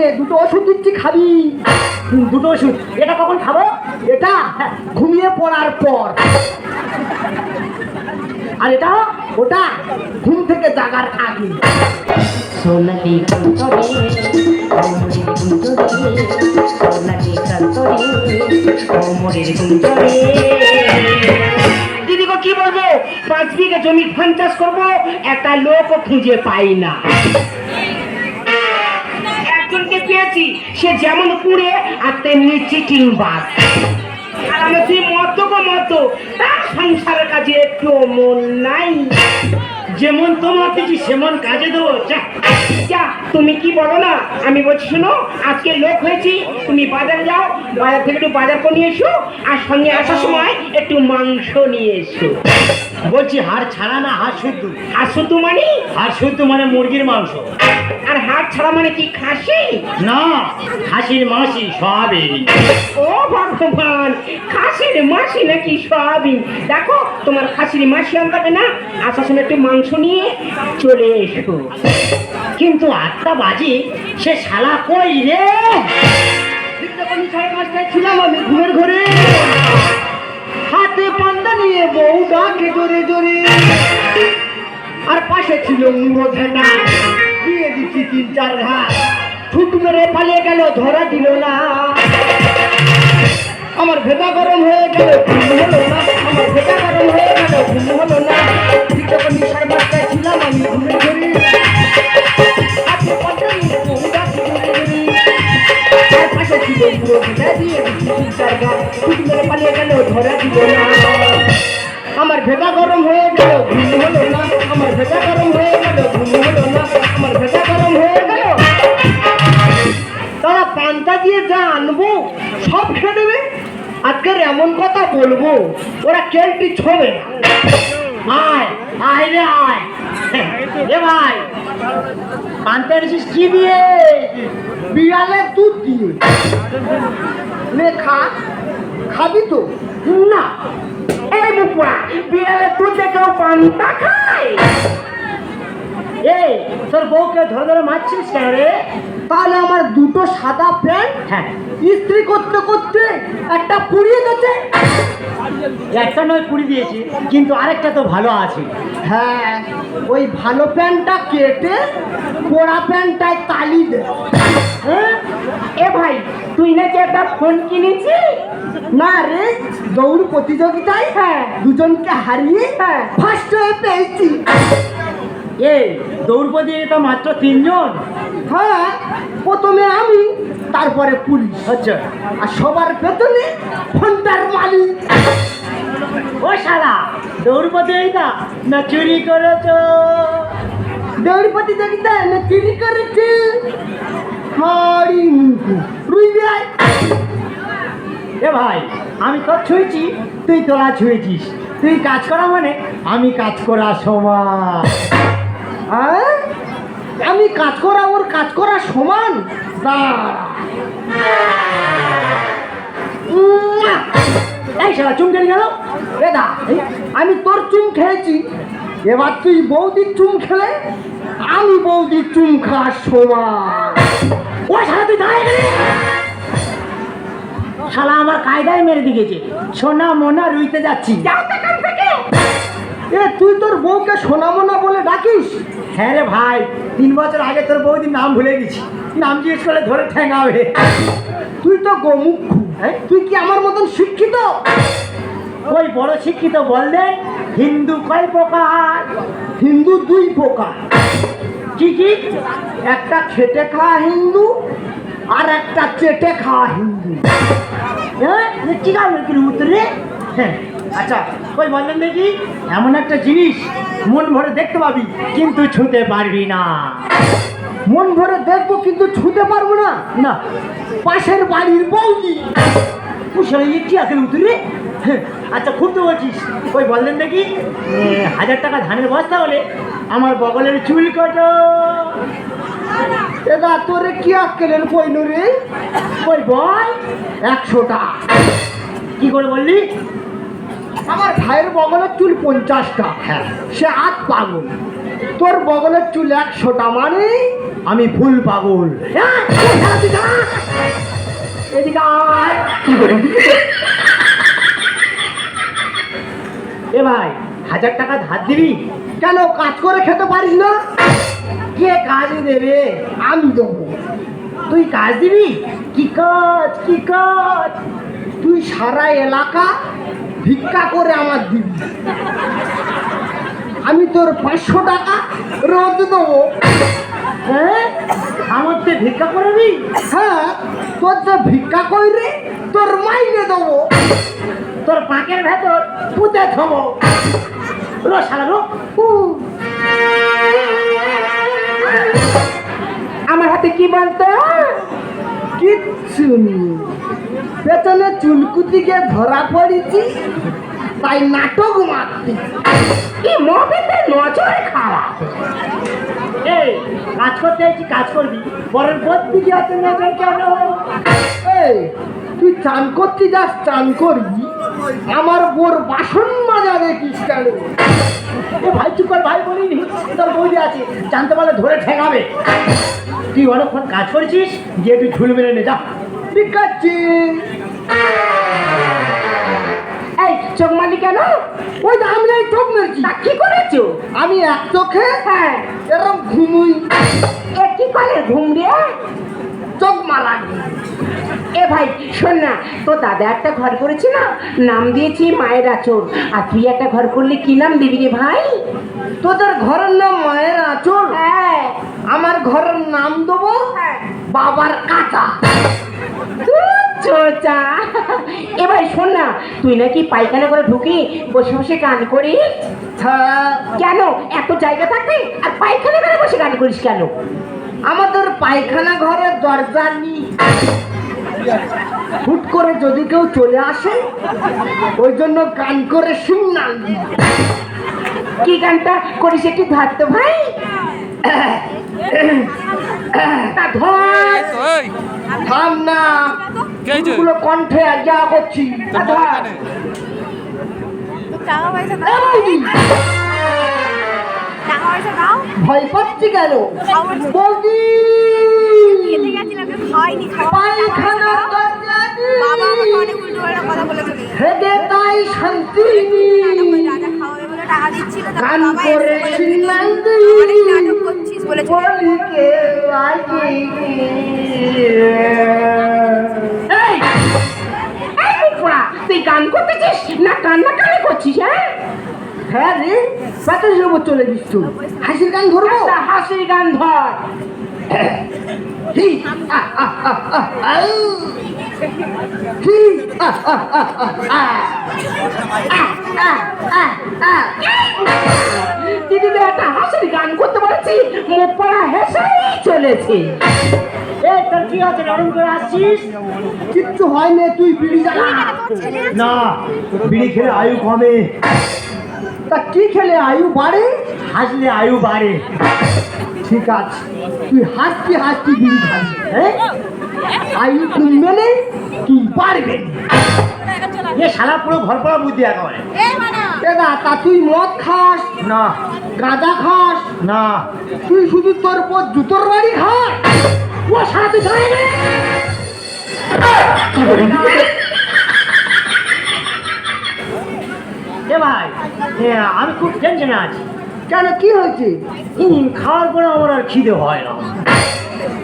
নে দুটো ওষুধ দিচ্ছি খাবি। দুটো ওষুধ। এটা কখন খাব? এটা? ঘুমিয়ে পড়ার পর। আর এটা ওটা ঘুম থেকে জাগার আগে। সোনালি কান্তরে সোনালি কান্তরে কোমরের গুঞ্জরে। দিদি গো কি বলব? পাঁচ বিঘা জমি ধান চাষ করব একটা লোকও খুঁজে পাই না। পেয়েছি সে যেমন কুড়ে আর তেমনি চিটিং বাস আর আমি তুই মত গো মত তার সংসারের কাজে একটু মন নাই। যেমন তোমার কিছু সেমন কাজে দেবো? যা। যা। তুমি কি বলো না? আমি বলছি শোনো আজকে লোক হয়েছি। তুমি বাজার যাও বাজার থেকে একটু বাজার করে নিয়ে এসো আর সঙ্গে আসার সময় একটু মাংস নিয়ে এসো। বলছি হাড় ছাড়া না হাড় শুদ্ধ? আর শুধু মানে? হাড় শুদ্ধ মানে মুরগির মাংস। আর হাড় ছাড়া মানে কি খাসি? না খাসির মাসি সয়াবিন। ও ভগবান খাসির মাসি নাকি সয়াবিন? দেখো তোমার খাসির মাসি আনতে না? আসার সময় একটু মাংস নিয়ে চলে এসো। কিন্তু আটটা বাজে, সে শালা কই রে? সাড়ে পাঁচটায় ছিলাম আমি ঘুমের ঘরে। হাতে পান্ডা নিয়ে বউ ডাকে জোরে জোরে। আর পাশে ছিল মুড়ো দিয়ে দিচ্ছি তিন চার ঘাট ছুট মেরে পালিয়ে গেল, ধরা দিল না। আমার ভেদা গরম হয়ে গেল, ঘুম হলো না। আমার ভেদা গরম হয়ে গেল, ঘুম হলো না। ছিলাম আমি ঘরে। আমার ভেজা গরম হয়ে গেল হলো না। আমার ভেজা গরম হয়ে গেল, ঘুম হলো না। আমার ভেজা গরম হয়ে গেল। তারা পান্তা দিয়ে যা আনব, সব খেয়ে নেবে। আজকের এমন কথা বলব, ওরা কেলটি ছবে না। আয় আয় রে, আয়। এ ভাই পান্তা পেরেছিস কি দিয়ে? বিড়ালের দুধ দিয়ে। নে, খা। খাবি তো? না। এই বুপুরা বিড়ালের দুধ কেউ পান্তা খায়? এই, তোর বউকে ধরে ধরে মারছিস কেন রে? তাহলে আমার দুটো সাদা প্যান্ট হ্যাঁ। ইস্ত্রি করতে করতে একটা পুড়িয়ে গেছে একটা নয় কুড়ি দিয়েছি কিন্তু আরেকটা তো ভালো আছে। হ্যাঁ ওই ভালো প্যান্টটা কেটে পোড়া প্যান্টটায় তালি দে। হ্যাঁ? এ ভাই তুই নাকি একটা ফোন কিনেছিস? না রে দৌড় প্রতিযোগিতায় হ্যাঁ। দুজনকে হারিয়ে হ্যাঁ। ফার্স্ট হয়ে পেয়েছি। এই দৌড় দিয়ে তো মাত্র তিনজন? হ্যাঁ প্রথমে আমি তারপরে পুলিশ। আচ্ছা। আর সবার পেছনে ফোনটার মালিক। ও শালা দৌড়পতি এইটা না চুরি করেছ। দৌড়পতি প্রতিযোগিতায় না চুরি করেছে। মুখু রুই বেড়ায় এ ভাই আমি তোর ছুঁয়েছি তুই তোলা ছুঁয়েছিস তুই কাজ করা মানে আমি কাজ করা সমান। হ্যাঁ? আমি কাজ করা ওর কাজ করা সমান! এই শালা চুম কেটে গেল। দা, আমি তোর চুম খেয়েছি। এবার তুই বৌদির চুম খেলে আমি বৌদির চুম খাওয়ার সমান। ও শালা তুই শালা আমার কায়দায় মেরে দিয়েছে। সোনা মোনা রুইতে যাচ্ছি। এ তুই তোর বউকে সোনামোনা বলে ডাকিস? হ্যাঁ রে ভাই তিন বছর আগে তোর বৌদির নাম ভুলে গেছি। নাম জিজ্ঞেস করলে ধরে ঠেঙা ঠেঙাবে। তুই তো গোমুখু হ্যাঁ? তুই কি আমার মতন শিক্ষিত? ওই বড় শিক্ষিত বললেন হিন্দু কয় প্রকার? হিন্দু দুই প্রকার। কি কি? একটা খেটে খাওয়া হিন্দু আর একটা চেটে খাওয়া হিন্দু। হ্যাঁ? কি কি উত্তর হ্যাঁ। আচ্ছা ওই বললেন দেখি এমন একটা জিনিস মন ভরে দেখতে পাবি কিন্তু ছুঁতে পারবি না। মন ভরে দেখব কিন্তু ছুতে পারব না। না পাশের বাড়ির বৌদি। কুশলে কি আকের উত্তর রে? হ্যাঁ, আচ্ছা খুব তো বলছিস। ওই বললেন দেখি হাজার টাকা ধানের বস্তা হলে আমার বগলের চুল কত এদা তোরে কি আক্কেলের কইল রে? ওই বল একশোটা। কি করে বললি? আমার ভাইয়ের বগলের চুল পঞ্চাশটা। হ্যাঁ। সে আট পাগল। তোর বগলের চুল একশোটা মানে আমি ফুল পাগল। হ্যাঁ। এ ভাই হাজার টাকা ধার দিবি? কেন কাজ করে খেতে পারিস না? কে কাজ দেবে? আমি দেবো। তুই কাজ দিবি? কি কাজ কি কাজ? তুই সারা এলাকা ভিক্ষা করে আমার দিবি। আমি তোর পাঁচশো টাকা রোজ দেবো। হ্যাঁ? আমার তো ভিক্ষা করে করবি হ্যাঁ তোর তো ভিক্ষা করবি তোর মাইনে দেবো। তোর পাকের ভেতর পুঁতে থবো। রো শালা রো। উ। আমার হাতে কি বলতো কিচ্ছু নেই। পেছনে চুলকুতিকে ধরা পড়েছি তাই নাটক মারতি কি মবিতে নজর খারাপ। এই কাজ করতে আইছি কাজ করবি। পরের পর দিকে হাতে নজর কেন? এই তুই চান করতে যাস চান করবি। আমার বোর বাসন মাজা দেখিস কেন? এ ভাই চুপ কর ভাই বলিনি। তোর বৌদি আছে জানতে পারলে ধরে ঠেকাবে। তুই অনেকক্ষণ কাজ করেছিস গিয়ে তুই ঝুল মেরে নে যা। ঠিক আছে এই চোখ মালি কেন? ওই যে আমি এই চোখ মেরেছি। তা কি করেছ? আমি এক চোখে হ্যাঁ। এরকম ঘুমুই। এ কি করে ঘুম রে? চোখ মারা। এ ভাই শোন না তো দাদা একটা ঘর করেছে না? নাম দিয়েছি মায়ের আচর আর তুই একটা ঘর করলে কি নাম দিবি রে ভাই? তোদের ঘরের নাম মায়ের আচল হ্যাঁ। আমার ঘরের নাম দেবো? হ্যাঁ। বাবার কাটা চোচা। এ ভাই শোন না তুই নাকি পায়খানা করে ঢুকি বসে বসে গান করিস? হ্যাঁ, কেন? এত জায়গা থাকবে আর পায়খানা করে বসে গান করিস কেন? আমাদের পায়খানা ঘরের দরজা নেই। হুট করে যদি কেউ চলে আসে ওই জন্য গান করে সিগনাল কি গানটা করিস একটু ধরতো ভাই। কণ্ঠে যা করছি তা ধর। টাকা পয়সা এ দাও বৌদি, টাকা পয়সা দাও। ভয় পাচ্ছি কেন? বৌদি তাই শান্তি। গান করে এসে তুই দিই। অনেক নাটক করছিস বলে চলে গেছে। বলিকে আগে এই এই মুখরা, তুই গান করতেছিস না কান্না কানে করছিস হ্যাঁ হ্যাঁ রে বাতাসের উপর চলে দিচ্ছ হাসির গান ধরবো হাসির গান ধর আহ। একটা হাসির গান করতে পারছি মুখ পড়া হেসেই চলেছে। এ, তোর কি নরম করে আসছিস? কিচ্ছু হয় না তুই বিড়ি জ্বালা না বিড়ি খেলে আয়ু কমে। তা কি খেলে আয়ু বাড়ে? হাসলে আয়ু বাড়ে। ঠিক আছে তুই হাসতে হাসতে বিড়ি খাবি হ্যাঁ? আয়ু কমবে না তুই বাড়বে। এ শালা পুরো ঘর পড়া বুদ্ধি একেবারে। মানা দাদা তা তুই মদ খাস? না। গাঁজা খাস? না। তুই শুধু তোর পর জুতোর বাড়ি খাস? ও সারা তুই খাই এ ভাই এ, আমি খুব টেনশনে আছি। কেন কি হয়েছে? খাওয়ার পরে আমার আর খিদে হয় না।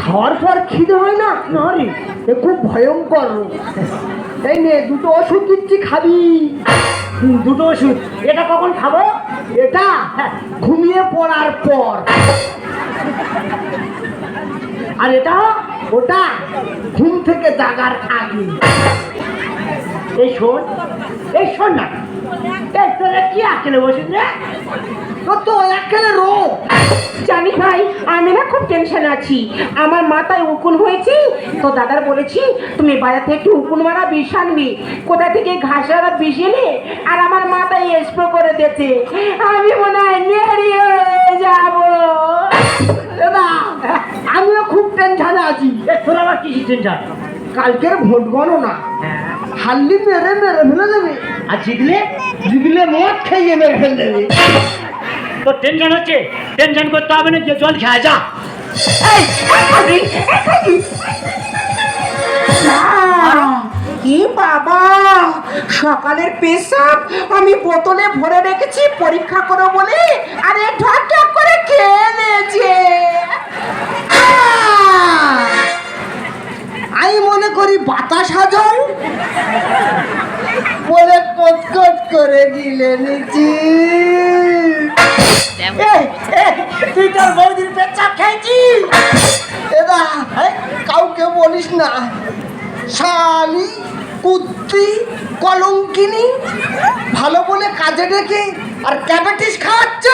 খাওয়ার পর খিদে হয় না? না রে এ খুব ভয়ঙ্কর। রোগ। এই নে দুটো ওষুধ দিচ্ছি খাবি। দুটো ওষুধ। এটা কখন খাব? এটা হ্যাঁ, ঘুমিয়ে পড়ার পর। আর এটা? ওটা ঘুম থেকে জাগার আগে। এই শোন এই শোন না। এই তোরা কি আঁকেলে বসে রে? তোর তো রোগ। জানি ভাই আমি না খুব টেনশন আছি। আমার মাথায় উকুন হয়েছে। তো দাদার বলেছি তুমি বাজার থেকে একটু উকুন মারা বিষ আনবি কোথা থেকে ঘাস আরা বিষ এনে আর আমার মাথায় স্প্রে করে দিতে? আমি মনে হয় নেড়িয়ে যাব। দাদা আমিও খুব টেনশনে আছি। এ, তোর আবার কি টেনশন কালকের ভোট গণনা। হাল্লি মেরে মেরে ফেলে দেবে। আর জিতলে জিতলে মদ খেয়ে মেরে ফেলে দেবে। তো টেনশন হচ্ছে। টেনশন করতে হবে না যে জল খেয়ে যা। কি বাবা সকালের পেশাব আমি বোতলে ভরে রেখেছি পরীক্ষা করো বলে। আরে ঢক ঢক করে খেয়ে নিয়েছে আমি মনে করি বাতাস হাজল বলে কটকট করে গিলে এই, তুই তোর বৌদির এদা কাউকে বলিস না। শালি কুত্তি কলঙ্কিনী ভালো বলে কাজে ডেকে আর ক্যাবেটিস খাওয়াচ্ছ?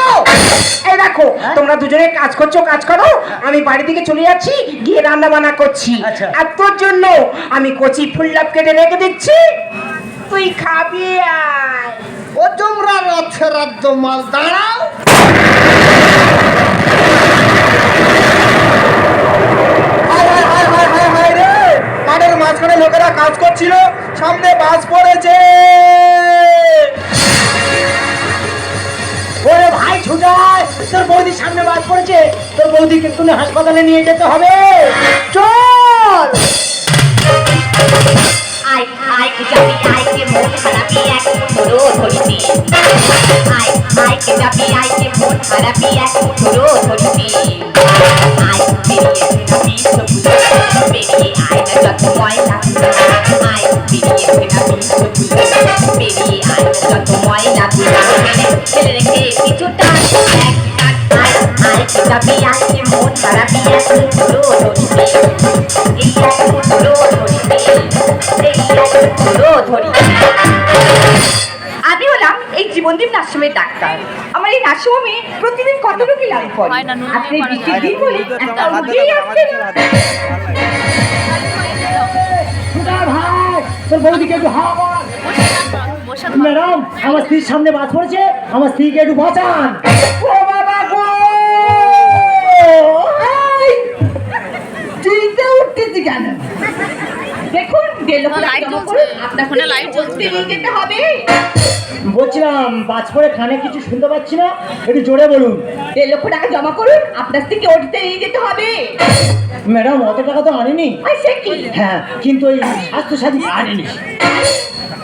এই দেখো তোমরা দুজনে কাজ করছ কাজ করো। আমি বাড়ি থেকে চলে যাচ্ছি গিয়ে রান্না বান্না করছি। আচ্ছা। আর তোর জন্য আমি কচি ফুললাপ কেটে রেখে দিচ্ছি। তুই খাবি আয়। ও তোমরা রাজ্য রাজ্য মাল দাঁড়াও। ওরে ভাই ছুটায় তোর বৌদির সামনে বাস পড়েছে। তোর বৌদিকে তুমি হাসপাতালে নিয়ে যেতে হবে। চল। আই হারাবি এক ধরো ধরিবি আই আই কে যাবি আই কে মন হারাবি এক ধরো ধরিবি আই বেরিয়েছে না বিশ্বগুলো বেরিয়ে আয় না যত ময়লা আই বেরিয়েছে না বিশ্বগুলো বেরিয়ে আয় না যত ময়লা ফেলে রেখে কিছুটা এক টাক আই আই কে যাবি আই কে মন হারাবি এক ধরো ধরিবি এই এক ধরো ধরিবি এই এক ধরো ধরিবি আমি হলাম এই জীবনদীপ ডাক্তার। আমার এই নার্সিংহোমে প্রতিদিন কত রোগী লাভ করে? আপনি বৃষ্টির দিন বলে একটা রোগীই আসছে তোর বৌদিকে একটু হাওয়া। ম্যাডাম আমার স্ত্রীর সামনে বাস পড়েছে। আমার স্ত্রীকে একটু বাঁচান ও বাবা গো! চিনতে উঠতেছি কেন? দেখুন বলছিলাম বাজ পড়ে কানে কিছু শুনতে পাচ্ছি না একটু জোরে বলুন। দেড় লক্ষ টাকা জমা করুন আপনার থেকে ওটিতে নিয়ে যেতে হবে। ম্যাডাম অত টাকা তো আনিনি? হ্যাঁ কিন্তু ওই স্বাস্থ্য সাথী আনিনি।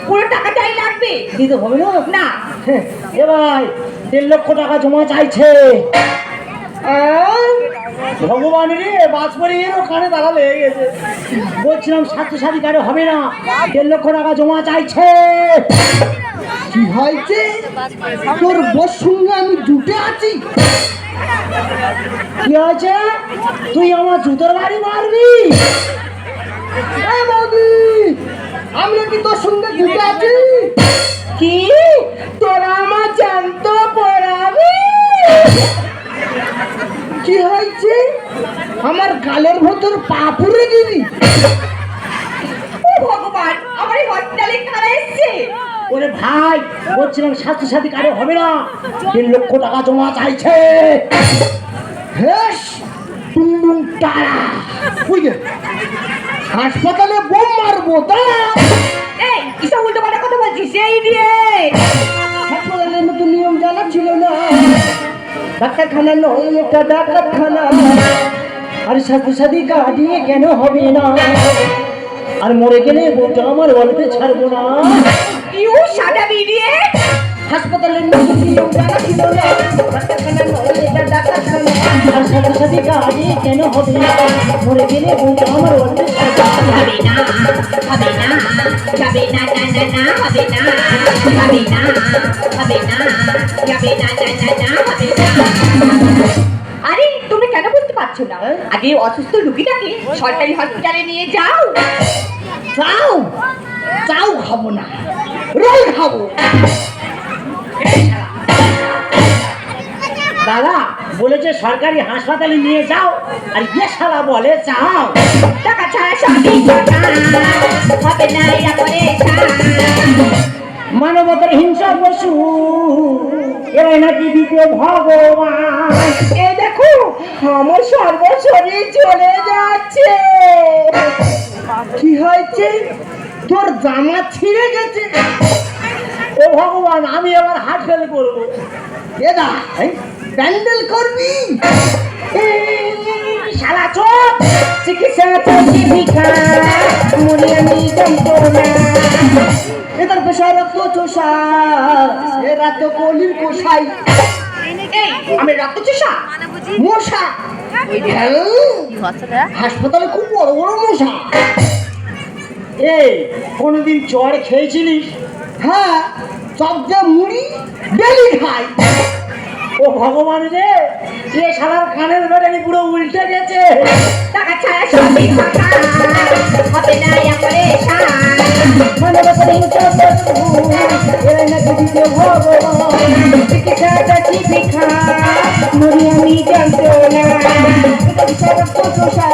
পুরো টাকাটাই লাগবে। দিতে হবে না? না। হ্যাঁ, এ ভাই দেড় লক্ষ টাকা জমা চাইছে। ভগবান রে বাজ পড়ে এরও কানে তালা লেগে গেছে। বলছিলাম হবে না। দেড় লক্ষ টাকা জমা চাইছে। কি হয়েছে? তোর বস সঙ্গে আমি জুটে আছি। কি হয়েছে? তুই আমার জুতোর বাড়ি মারবি? বৌদি আমি কি তোর সঙ্গে জুটে আছি? কি? তোরা আমার জানতো পড়াবি কি হয়েছে? আমার গালের ভেতর পা পুরে দিবি ও ভগবান আমার এই হসপিটালে কারা এসছে? ওরে ভাই বলছিলাম স্বাস্থ্য সাথী কার্ডে হবে না। তিন লক্ষ টাকা জমা চাইছে। হেস টুমটুম টারা। বুঝলে হাসপাতালে বোম মারবো তা এই কিসব উল্টো পাল্টা কথা বলছিস? এই দিয়ে হাসপাতালের মতো নিয়ম জানা ছিল না। ডাক্তারখানা নয় এটা ডাক্তারখানা আর স্বাস্থ্য সাথী কাটিয়ে কেন হবে না? আর মরে গেলে বোটা আমার বলতে ছাড়বো না। ইউ সাদা বিড়িয়ে। হাসপাতালের মতো নিয়ম জানা ছিল না ডাক্তারখানা নয় এটা ডাক্তারখানা। আর স্বাস্থ্য সাথী কাটিয়ে কেন হবে না? মরে গেলে বোটা আমার বলতে ছাড়বো না। হবে না হবে না যাবে না না না না হবে না হবে না হবে না যাবে না না না না হবে না পারছ না। আগে অসুস্থ রুগীটাকে সরকারি হসপিটালে নিয়ে যাও। চাও চাও খাব না। রোল খাব দাদা, বলেছে সরকারি হাসপাতালে নিয়ে যাও, আর ইয়ে শালা বলে চাও টাকা ছাড়া সবই হবে না, এরা মানবতার হিংসা পশু। এরা নাকি দ্বিতীয় ভগবান। এই দেখো, আমার সর্বশরীর চলে যাচ্ছে। কি হয়েছে? তোর জামা ছিঁড়ে গেছে। ও ভগবান, আমি আবার হাট ফেলে করব এদা ব্যান্ডেল করবি? শালা চোপ চিকিৎসা ভিখা মনে আমি যন্ত্রণা। এদের পেশা রক্ত চোষা এ তো কলির কোষাই। আমি রক্ত চোষা? মশা? হাসপাতালে খুব বড় বড় মশা। এই কোনোদিন চড় খেয়েছিলিস? হ্যাঁ চপ যে মুড়ি ডেলি খাই। ও ভগবান রে এ শালার কানের বেটানি পুরো উল্টে গেছে। টাকা ছাড়া সবই ফাঁকা হবে না অপারেশন মানে বছর এরা নাকি দিতে ভগবান। চিকিৎসাটা কি মরি আমি যন্ত্রণা চিকিৎসা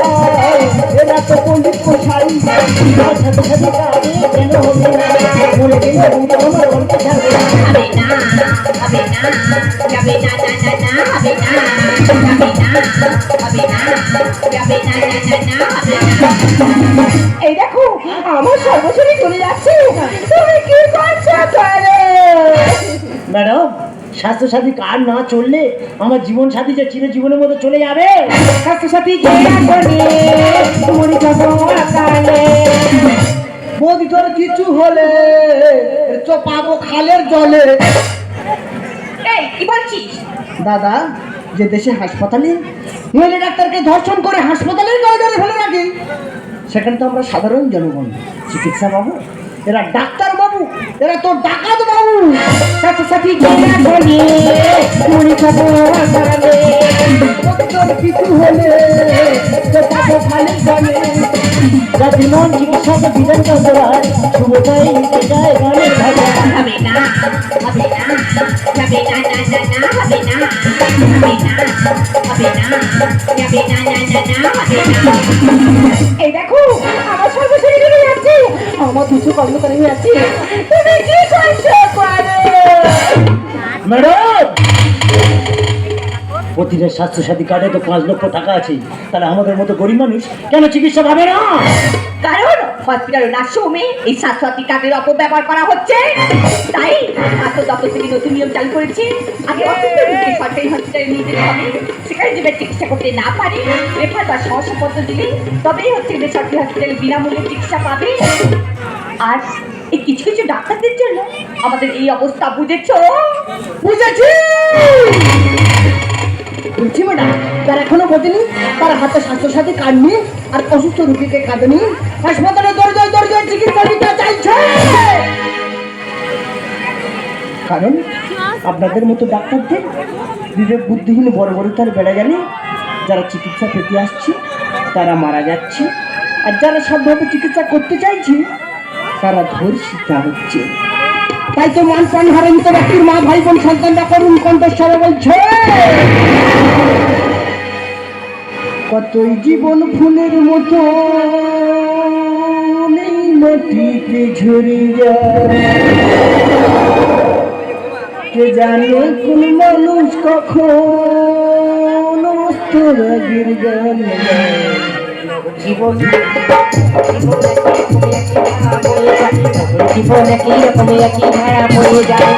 এরা তো পণ্ডিত কোষাই এই দেখো আমার সর্বশরী চলে যাচ্ছে। তুমি কি করছ করে ম্যাডাম স্বাস্থ্যসাথী কার্ড না চললে আমার জীবন সাথী যে চিরজীবনের মতো চলে যাবে? স্বাস্থ্যসাথী কে আসবে মরি যাব আকালে বৌদি তোর কিছু হলে তো পাবো খালের জলে। এই কি বলছিস? দাদা যে দেশে হাসপাতালে মহিলা ডাক্তারকে ধর্ষণ করে হাসপাতালের দরজারে ফেলে রাখে, সেখানে তো আমরা সাধারণ জনগণ। চিকিৎসা বাবু এরা ডাক্তার বাবু এরা তো ডাকাত বাবু কে আসবে মরি যাব আকালে তোর কিছু হলে তো পাবো খালের জলে? যাতে মন চিকিৎসাকে বিধান করার শুভতাই মিটে যায় গানের ভাজা হবে না হবে না যাবে না না না না হবে না হবে না হবে না যাবে না না না না হবে না। এই দেখো আমার যাচ্ছে আমার দুশো কর্মচারী আছে তুমি কি করছ করে ম্যাডাম! প্রতিটা স্বাস্থ্যসাথী কার্ডে তো পাঁচ লক্ষ টাকা আছে। তাহলে আমাদের মতো গরিব মানুষ কেন চিকিৎসা পাবে না? কারণ হসপিটাল নার্সিংহোমে এই স্বাস্থ্যসাথী কার্ডের অপব্যবহার করা হচ্ছে। তাই স্বাস্থ্য দপ্তর থেকে নতুন নিয়ম চালু করেছে। আগে সরকারি হসপিটালে নিয়ে যেতে হবে। সেখানে যদি চিকিৎসা করতে না পারে রেফার বা সহসপত্র দিলে তবেই হচ্ছে বেসরকারি হসপিটালে বিনামূল্যে চিকিৎসা পাবে। আর এই কিছু কিছু ডাক্তারদের জন্য আমাদের এই অবস্থা বুঝেছ? বুঝেছি! বলছি ম্যাডাম যারা এখনও বোঝেনি তার হাতে স্বাস্থ্যসাথী কার্ড নিয়ে আর অসুস্থ রোগীকে কাঁদে নিয়ে হাসপাতালে দরজায় দরজায় চিকিৎসা দিতে চাইছে। কারণ আপনাদের মতো ডাক্তারদের বিবেক বুদ্ধিহীন বড় বড় তার বেড়ে গেলে যারা চিকিৎসা পেতে আসছে, তারা মারা যাচ্ছে। আর যারা সবভাবে চিকিৎসা করতে চাইছে, তারা ধর্ষিতা হচ্ছে। তাই তো মান প্রাণ হারানিত ব্যক্তির মা, ভাই, বোন, সন্তানরা করুন কণ্ঠস্বরে বলছে, কতই জীবন ফুলের মতো মাটিতে ঝরে কে জানে কোন মানুষ কখন অস্তরাগের গান গায়। জীবন জীবনে কি রকম একই ধারা পড়ে যায়?